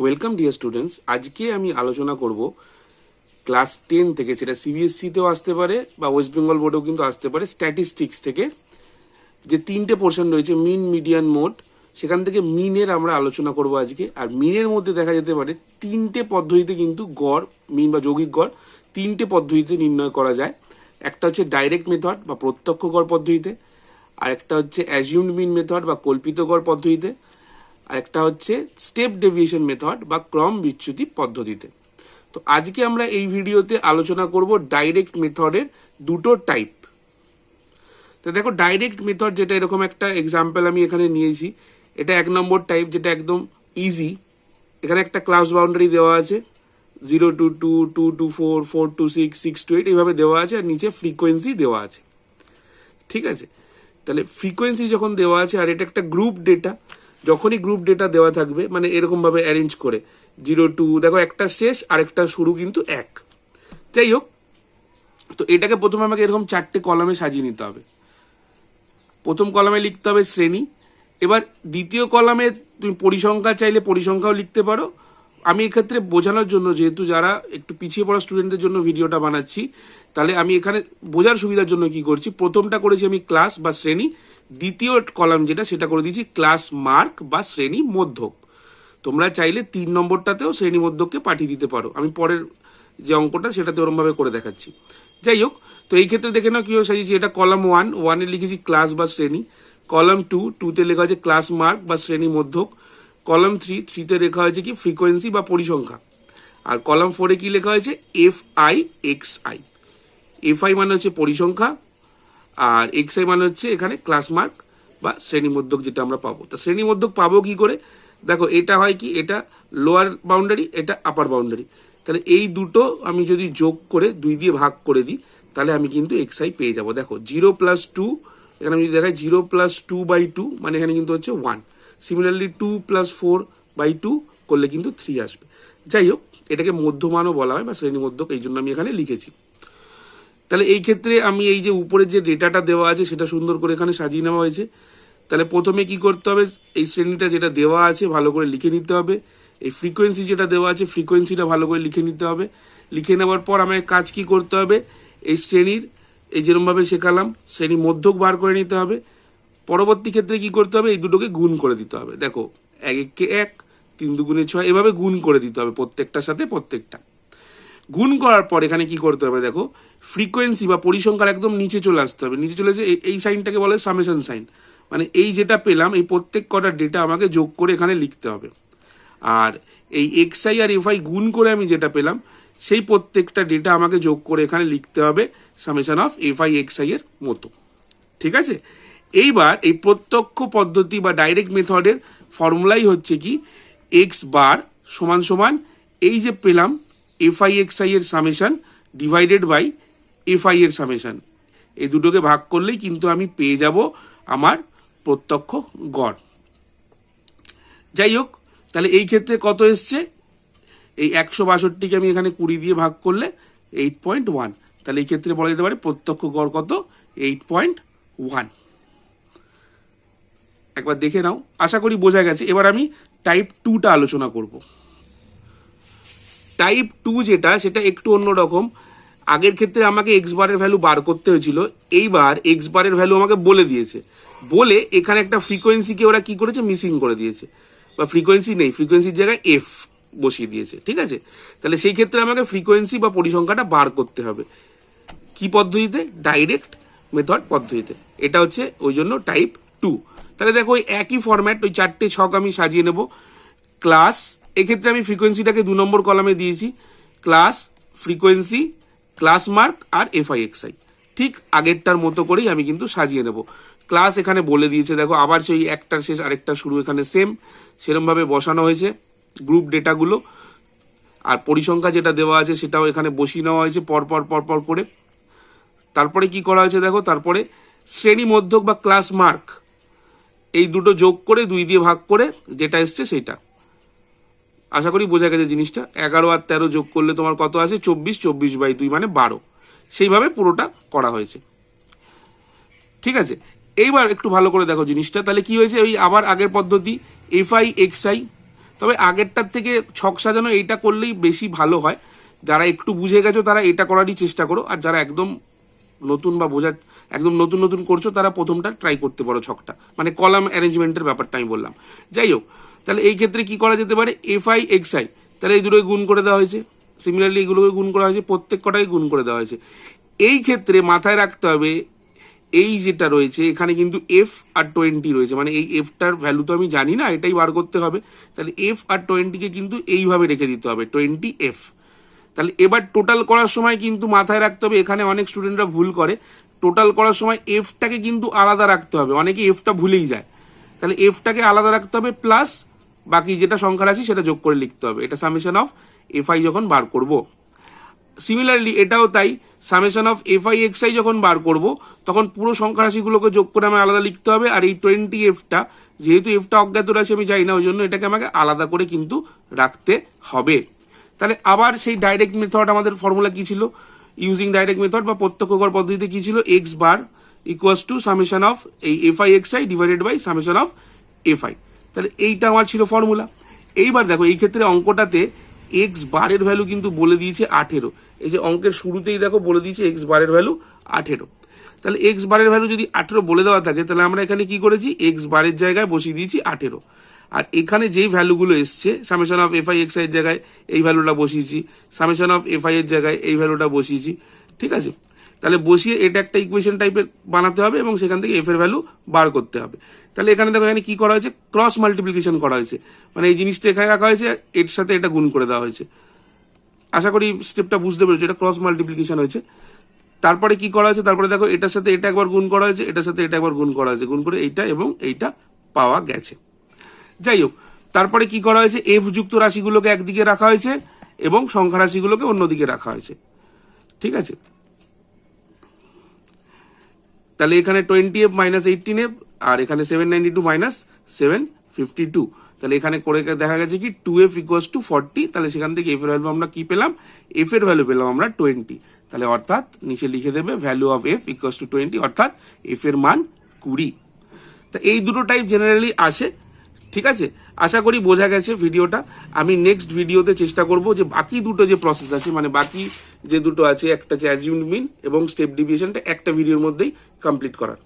Welcome dear students আজকে আমি আলোচনা করব ক্লাস টেন থেকে, সেটা সিবিএসসিতেও আসতে পারে বা ওয়েস্ট বেঙ্গল বোর্ডেও কিন্তু আসতে পারে স্ট্যাটিস্টিক্স থেকে। যে তিনটে পোর্শন রয়েছে মিন মিডিয়ান মোড সেখান থেকে মিনের আমরা আলোচনা করব আজকে। আর মিনের মধ্যে দেখা যেতে পারে, তিনটে পদ্ধতিতে কিন্তু গড় মিন বা যৌগিক গড়, তিনটে পদ্ধতিতে নির্ণয় করা যায়। একটা হচ্ছে ডাইরেক্ট মেথড বা প্রত্যক্ষ গড় পদ্ধতিতে, আর একটা হচ্ছে অ্যাজিউমড মিন মেথড বা কল্পিত গড় পদ্ধতিতে। একটা হচ্ছে স্টেপ ডেভিয়েশন মেথড বা ক্রম বিচ্যুতি পদ্ধতিতে। তো আজকে আমরা এই ভিডিওতে আলোচনা করব ডাইরেক্ট মেথডের দুটো টাইপ তো দেখো ডাইরেক্ট মেথড যেটা এরকম একটা এক্সাম্পল আমি এখানে নিয়েছি, এটা এক নম্বর টাইপ যেটা একদম ইজি এখানে একটা ক্লাস বাউন্ডারি দেওয়া আছে zero two two two two four four two six six two eight এইভাবে দেওয়া আছে আর নিচে ফ্রিকোয়েন্সি দেওয়া আছে। ঠিক আছে? তাহলে ফ্রিকোয়েন্সি যখন দেওয়া আছে আর এটা একটা গ্রুপ ডেটা যখনই গ্রুপ ডেটা দেওয়া থাকবে মানে এরকম ভাবে অ্যারেঞ্জ করে জিরো টু দেখো একটা শেষ আর একটা শুরু কিন্তু এক। যাই হোক, তো এটাকে প্রথমে আমাকে এরকম চারটে কলামে সাজিয়ে নিতে হবে। প্রথম কলামে লিখতে হবে শ্রেণি, এবার দ্বিতীয় কলামে তুমি পরিসংখ্যা চাইলে পরিসংখ্যাও লিখতে পারো। আমি এক্ষেত্রে বোঝানোর জন্য, যেহেতু যারা একটু পিছিয়ে পড়া স্টুডেন্টদের জন্য ভিডিওটা বানাচ্ছি, তাহলে আমি এখানে বোঝার সুবিধার জন্য কি করছি, প্রথমটা করেছি আমি ক্লাস বা শ্রেণি দ্বিতীয় কলাম যেটা, সেটা করে দিয়েছি ক্লাস মার্ক বা শ্রেণি মধ্যক। তোমরা চাইলে তিন নম্বরটাতেও শ্রেণি মধ্যককে পাঠিয়ে দিতে পারো। আমি পরের যে অঙ্কটা, সেটাতে ওরমভাবে করে দেখাচ্ছি। যাই হোক, তো এই ক্ষেত্রে দেখে নাও কীভাবে সাজিয়েছি। এটা কলাম ওয়ান ওয়ানে লিখেছি ক্লাস বা শ্রেণি। কলাম টু টুতে লেখা আছে ক্লাস মার্ক বা শ্রেণি মধ্যক। কলাম থ্রি থ্রিতে লেখা হয়েছে কি ফ্রিকোয়েন্সি বা পরিসংখ্যা। আর কলাম ফোরে কি লেখা হয়েছে? F I X I F I মানে হচ্ছে পরিসংখ্যা। আর এক্স আই মানে হচ্ছে এখানে ক্লাস মার্ক বা শ্রেণি মধ্যক যেটা আমরা পাবো। তা শ্রেণি মধ্যক পাবো কি করে? দেখো, এটা হয় কি? এটা লোয়ার বাউন্ডারি এটা আপার বাউন্ডারি তাহলে এই দুটো আমি যদি যোগ করে দুই দিয়ে ভাগ করে দিই, তাহলে আমি কিন্তু এক্স আই পেয়ে যাব। দেখো জিরো প্লাস টু এখানে আমি যদি দেখাই zero plus two by two মানে এখানে কিন্তু হচ্ছে one similarly two plus four by two করলে কিন্তু থ্রি আসবে। যাই হোক, এটাকে মধ্যমানও বলা হয় বা শ্রেণি মধ্যক এই জন্য আমি এখানে লিখেছি। তাহলে এই ক্ষেত্রে আমি এই যে উপরে যে ডেটাটা দেওয়া আছে সেটা সুন্দর করে এখানে সাজিয়ে নেওয়া হয়েছে। তাহলে প্রথমে কি করতে হবে? এই শ্রেণীটা যেটা দেওয়া আছে ভালো করে লিখে নিতে হবে। এই ফ্রিকোয়েন্সি যেটা দেওয়া আছে ফ্রিকোয়েন্সিটা ভালো করে লিখে নিতে হবে। লিখে নেওয়ার পর আমাকে কাজ কি করতে হবে? এই শ্রেণির, এই যেরমভাবে শেখালাম, শ্রেণি মধ্যক বার করে নিতে হবে। পরবর্তী ক্ষেত্রে কি করতে হবে? এই দুটোকে গুণ করে দিতে হবে। দেখো এক এক, তিন দুগুণে ছয়, এভাবে গুণ করে দিতে হবে প্রত্যেকটার সাথে প্রত্যেকটা। গুণ করার পর এখানে কি করতে হবে দেখো ফ্রিকোয়েন্সি বা পরিসংখ্যার একদম নিচে চলে আসতে হবে। নিচে চলে এসে এই- সাইনটাকে বলে সামেশন সাইন মানে এই যেটা পেলাম, এই প্রত্যেক কটা ডেটা আমাকে যোগ করে এখানে লিখতে হবে। আর এই এক্স আই আর এফ আই গুণ করে আমি যেটা পেলাম, সেই প্রত্যেকটা ডেটা আমাকে যোগ করে এখানে লিখতে হবে summation of F I X I এর মতো। ঠিক আছে? এইবার এই প্রত্যক্ষ পদ্ধতি বা ডাইরেক্ট মেথডের ফর্মুলাই হচ্ছে কি এক্স বার সমান সমান এই যে পেলাম এফ আই এক্স আই এর summation divided by F I এর সামেশন এই দুটোকে ভাগ করলেই কিন্তু আমি পেয়ে যাব আমার প্রত্যক্ষ গড়। যাই হোক তাহলে এই ক্ষেত্রে কত এসছে? এই একশো বাষট্টিকে আমি এখানে কুড়ি দিয়ে ভাগ করলে এইট পয়েন্ট ওয়ান তাহলে এই ক্ষেত্রে বলা যেতে পারে প্রত্যক্ষ গড় কত? এইট পয়েন্ট ওয়ান একবার দেখে নাও। আশা করি বোঝা গেছে। এবার আমি টাইপ টুটা আলোচনা করব। টাইপ টু যেটা, সেটা একটু অন্যরকম আগের ক্ষেত্রে আমাকে এক্স বারের ভ্যালু বার করতে হয়েছিল। এইবার এক্স বারের ভ্যালু আমাকে বলে দিয়েছে। বলে এখানে একটা ফ্রিকোয়েন্সিকে ওরা কি করেছে? মিসিং করে দিয়েছে। বা ফ্রিকোয়েন্সি নেই। ফ্রিকোয়েন্সির জায়গায় এফ বসিয়ে দিয়েছে। ঠিক আছে? তাহলে সেই ক্ষেত্রে আমাকে ফ্রিকোয়েন্সি বা পরিসংখ্যাটা বার করতে হবে। কি পদ্ধতিতে? ডাইরেক্ট মেথড পদ্ধতিতে। এটা হচ্ছে ওই জন্য টাইপ টু তাহলে দেখো ওই একই ফরম্যাট ওই চারটে ছক আমি সাজিয়ে নেব। ক্লাস এক্ষেত্রে আমি ফ্রিকোয়েন্সিটাকে দু নম্বর কলামে দিয়েছি ক্লাস ফ্রিকোয়েন্সি ক্লাস মার্ক আর এফআই এক্সআই ঠিক আগেরটার মতো করেই আমি কিন্তু সাজিয়ে নেব। ক্লাস এখানে বলে দিয়েছে, দেখো, আবার সেই একটার শেষ, আরেকটা শুরু, এখানে সেম সেরমভাবে বসানো হয়েছে গ্রুপ ডেটাগুলো আর পরিসংখ্যা যেটা দেওয়া আছে, সেটাও এখানে বসিয়ে নেওয়া হয়েছে পরপর পর পর পর করে। তারপরে কি করা হয়েছে, দেখো, তারপরে শ্রেণি মধ্যক বা ক্লাস মার্ক এই দুটো যোগ করে দুই দিয়ে ভাগ করে যেটা এসছে সেটা আশা করি বোঝা গেছে জিনিসটা। এগারো আর তেরো যোগ করলে তোমার কত আছে চব্বিশ চব্বিশ বাই দুই মানে বারো। সেইভাবে পুরোটা করা হয়েছে। ঠিক আছে? এইবার একটু ভালো করে দেখো জিনিসটা। তাহলে কি হয়েছে? ওই আবার আগের পদ্ধতি এফ আই এক্স আই তবে আগেরটার থেকে ছক সাজানো এইটা করলেই বেশি ভালো হয়। যারা একটু বুঝে গেছো, তারা এটা করারই চেষ্টা করো। আর যারা একদম নতুন বা বোঝা, একদম নতুন নতুন করছ, তারা প্রথমটা ট্রাই করতে পারো ছকটা। মানে কলাম অ্যারেঞ্জমেন্টের ব্যাপারটা আমি বললাম। যাই হোক তাহলে এই ক্ষেত্রে কি করা যেতে পারে? এফ আই এক্স আই তাহলে এই দুটোকে গুণ করে দেওয়া হয়েছে। সিমিলারলি এগুলোকে গুণ করা হয়েছে। প্রত্যেক কটাকে গুণ করে দেওয়া হয়েছে। এই ক্ষেত্রে মাথায় রাখতে হবে, এই যেটা রয়েছে, এখানে কিন্তু এফ আর টোয়েন্টি রয়েছে। মানে এই এফটার ভ্যালু তো আমি জানি না, এটাই বার করতে হবে। তাহলে এফ আর টোয়েন্টিকে কিন্তু এইভাবে রেখে দিতে হবে টোয়েন্টি এফ তাহলে এবার টোটাল করার সময় কিন্তু মাথায় রাখতে হবে, এখানে অনেক স্টুডেন্টরা ভুল করে। টোটাল করার সময় এফটাকে কিন্তু আলাদা রাখতে হবে। অনেকে এফটা ভুলেই যায়। তাহলে এফটাকে আলাদা রাখতে হবে প্লাস বাকি যেটা সংখ্যা আছে সেটা যোগ করে লিখতে হবে। এটা সামেশন অফ এফ আই যখন বার করব। সিমিলারলি এটাও তাই। Summation of F I X I যখন বার করব, তখন পুরো সংখ্যা রাশিগুলোকে যোগ করে আমাকে আলাদা লিখতে হবে। আর এই টোয়েন্টি এফটা যেহেতু এফটা অজ্ঞাত রাশি, আমি যাই না, ওই জন্য এটাকে আমাকে আলাদা করে কিন্তু রাখতে হবে। তাহলে আবার সেই ডাইরেক্ট মেথড আমাদের ফর্মুলা কি ছিল? ইউজিং ডাইরেক্ট মেথড বা প্রত্যক্ষ কর পদ্ধতিতে কি ছিল? X bar equals to summation of এই F I X I divided by summation of F I তাহলে এইটা আমার ছিল ফর্মুলা এইবার দেখো, এই ক্ষেত্রে অঙ্কটাতে এক্স বারের ভ্যালু কিন্তু বলে দিয়েছে আঠেরো। এই যে অঙ্কের শুরুতেই দেখো বলে দিয়েছে এক্স বারের ভ্যালু আঠেরো। তাহলে এক্স বারের ভ্যালু যদি আঠেরো বলে দেওয়া থাকে, তাহলে আমরা এখানে কি করেছি? এক্স বারের জায়গায় বসিয়ে দিয়েছি আঠেরো। আর এখানে যেই ভ্যালুগুলো এসছে সামেশন অফ এফ আই এক্সের জায়গায় এই ভ্যালুটা বসিয়েছি সামেশন অফ এফ আই এর জায়গায় এই ভ্যালুটা বসিয়েছি, ঠিক আছে? তাহলে বসিয়ে এটা একটা ইকুয়েশন টাইপের বানাতে হবে এবং সেখান থেকে এফ এর ভ্যালু বার করতে হবে। তাহলে এখানে দেখো, এখানে কি করা হয়েছে? ক্রস মাল্টিপ্লিকেশন করা হয়েছে। মানে এই জিনিসটা এখানে রাখা হয়েছে, এর সাথে এটা গুণ করে দেওয়া হয়েছে। আশা করি স্টেপটা বুঝতে পেরেছ, এটা ক্রস মাল্টিপ্লিকেশন হয়েছে। তারপরে কি করা হয়েছে? তারপরে দেখো, এটার সাথে এটা একবার গুণ করা হয়েছে, এটার সাথে এটা একবার গুণ করা হয়েছে। গুণ করে এইটা এবং এইটা পাওয়া গেছে। যাই হোক, তারপরে কি করা হয়েছে? এফ যুক্ত রাশিগুলোকে একদিকে রাখা হয়েছে এবং সংখ্যা রাশিগুলোকে অন্যদিকে রাখা হয়েছে। ঠিক আছে? তাহলে এখানে twenty F minus eighteen F আর এখানে seven ninety two minus seven fifty two তাহলে এখানে করে দেখা গেছে কি two F equals to forty তাহলে সেখান থেকে এফ এর ভ্যালু আমরা কি পেলাম? এফ এর ভ্যালু পেলাম আমরা টোয়েন্টি তাহলে অর্থাৎ নিচে লিখে দেবে value of F equals to twenty অর্থাৎ এফ এর মান কুড়ি। তা এই দুটো টাইপ জেনারেলি আসে, ঠিক আছে? আশা করি বোঝা গেছে ভিডিওটা। আমি নেক্সট ভিডিওতে চেষ্টা করব যে বাকি দুটো যে প্রসেস আছে মানে বাকি যে দুটো আছে, একটা আছে অ্যাজিউমড মিন এবং স্টেপ ডিভিশনটা একটা ভিডিওর মধ্যেই কমপ্লিট করার।